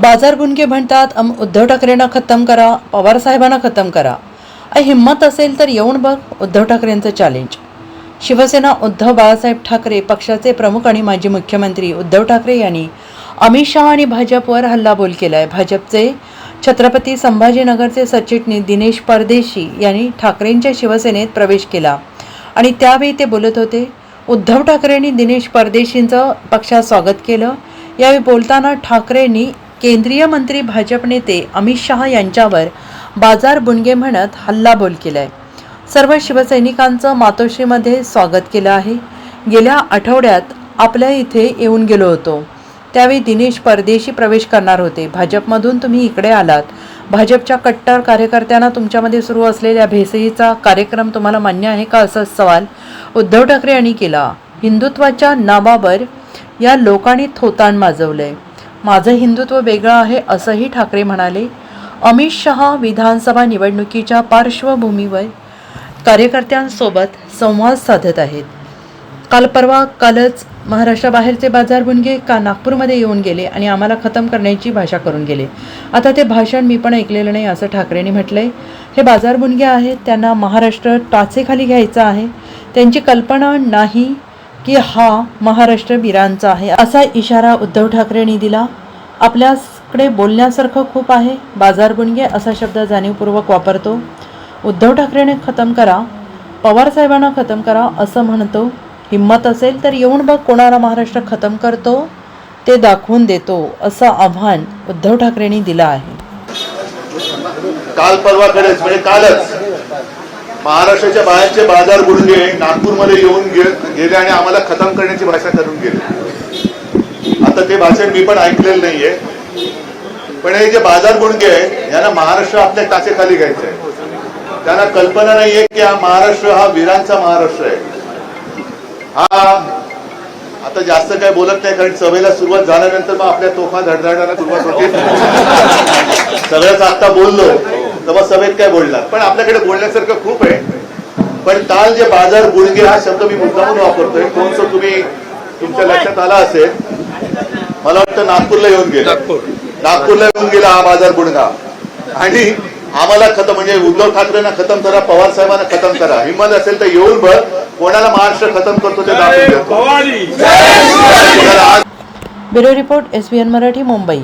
बाजार गुंडगे म्हणतात अम उद्धव ठाकरेंना खतम करा पवारसाहेबांना खतम करा. अ हिंमत असेल तर येऊन बघ उद्धव ठाकरेंचं चॅलेंज शिवसेना उद्धव बाळासाहेब ठाकरे पक्षाचे प्रमुख आणि माजी मुख्यमंत्री उद्धव ठाकरे यांनी अमित शहा आणि भाजपवर हल्लाबोल केलाय. भाजपचे छत्रपती संभाजीनगरचे सचिटणीस दिनेश परदेशी यांनी ठाकरेंच्या शिवसेनेत प्रवेश केला. आणि त्यावेळी ते बोलत होते उद्धव ठाकरेंनी दिनेश परदेशींचं पक्षात स्वागत केलं. यावेळी बोलताना ठाकरेंनी केंद्रीय मंत्री भाजप नेते अमित शहा यांच्यावर बाजार बुणगे म्हणत हल्लाबोल केलाय. सर्व शिवसैनिकांचं मातोश्रीमध्ये स्वागत केलं आहे. गेल्या आठवड्यात आपल्या इथे येऊन गेलो होतो. त्यावेळी दिनेश परदेशी प्रवेश करणार होते. भाजपमधून तुम्ही इकडे आलात. भाजपच्या कट्टर कार्यकर्त्यांना तुमच्यामध्ये सुरू असलेल्या भेसळीचा कार्यक्रम तुम्हाला मान्य आहे का? असा सवाल उद्धव ठाकरे यांनी केला. हिंदुत्वाच्या नावावर या लोकांनी थोताण माजवलंय. माझं हिंदुत्व वेगळं आहे असंही ठाकरे म्हणाले. अमित शहा विधानसभा निवडणुकीच्या पार्श्वभूमीवर कार्यकर्त्यांसोबत संवाद साधत आहेत. काल परवा कालच महाराष्ट्राबाहेरचे बाजार बुणगे का नागपूरमध्ये येऊन गेले आणि आम्हाला खतम करण्याची भाषा करून गेले. आता ते भाषण मी पण ऐकलेलं नाही असं ठाकरेंनी म्हटलं आहे हे बाजार बुणगे आहेत त्यांना महाराष्ट्र टाचेखाली घ्यायचं आहे. त्यांची कल्पना नाही की हा महाराष्ट्र वीरांचा आहे. असा इशारा उद्धव ठाकरेंनी दिला. आपल्याकडे बोलण्यासारखं खूप आहे. बाजारबुणगे असा शब्द जाणीवपूर्वक वापरतो. उद्धव ठाकरेने खतम करा. पवार साहेबांना खतम करा असं म्हणतो. हिंमत असेल तर येऊन बघ कोणाला महाराष्ट्र खतम करतो. ते दाखवून देतो असं आव्हान उद्धव ठाकरेंनी दिलं आहे. काल परवाकडेच म्हणजे कालच. महाराष्ट्राच्या बाहेरचे बाजार बुडले नागपूरमध्ये येऊन गेले आणि आम्हाला खतम करण्याची भाषा करून गेले. आता ते भाषण मी पण ऐकलेलं नाहीये. पण हे जे बाजार बुडगे आहे यांना महाराष्ट्र आपल्या टाचेखाली घ्यायचं आहे. त्यांना कल्पना नाहीये की हा महाराष्ट्र हा वीरांचा महाराष्ट्र आहे. हा आता जास्त काय बोलत नाही कारण सभेला सुरुवात झाल्यानंतर मग आपल्या तोफा धडधडायला सुरुवात होते. सगळ्याच आता बोललो. तर मग सभेत काय बोलणार? पण आपल्याकडे बोलण्यासारखं खूप आहे. पण काल जे बाजार बुडगे हा शब्द मी मुद्दामून वापरतोय. कोणसं तुम्ही तुमच्या लक्षात आला असेल? मला वाटतं नागपूरला येऊन गेला. नागपूरला येऊन गेला हा बाजार बुडगा आणि आम्हाला खतम म्हणजे उद्धव ठाकरेंना खतम करा पवार साहेबांना खतम करा. हिंमत असेल तर येऊन बघ कोणाला महाराष्ट्र खतम करतो ते दाखवून देतो. Bureau report S Marathi Mumbai.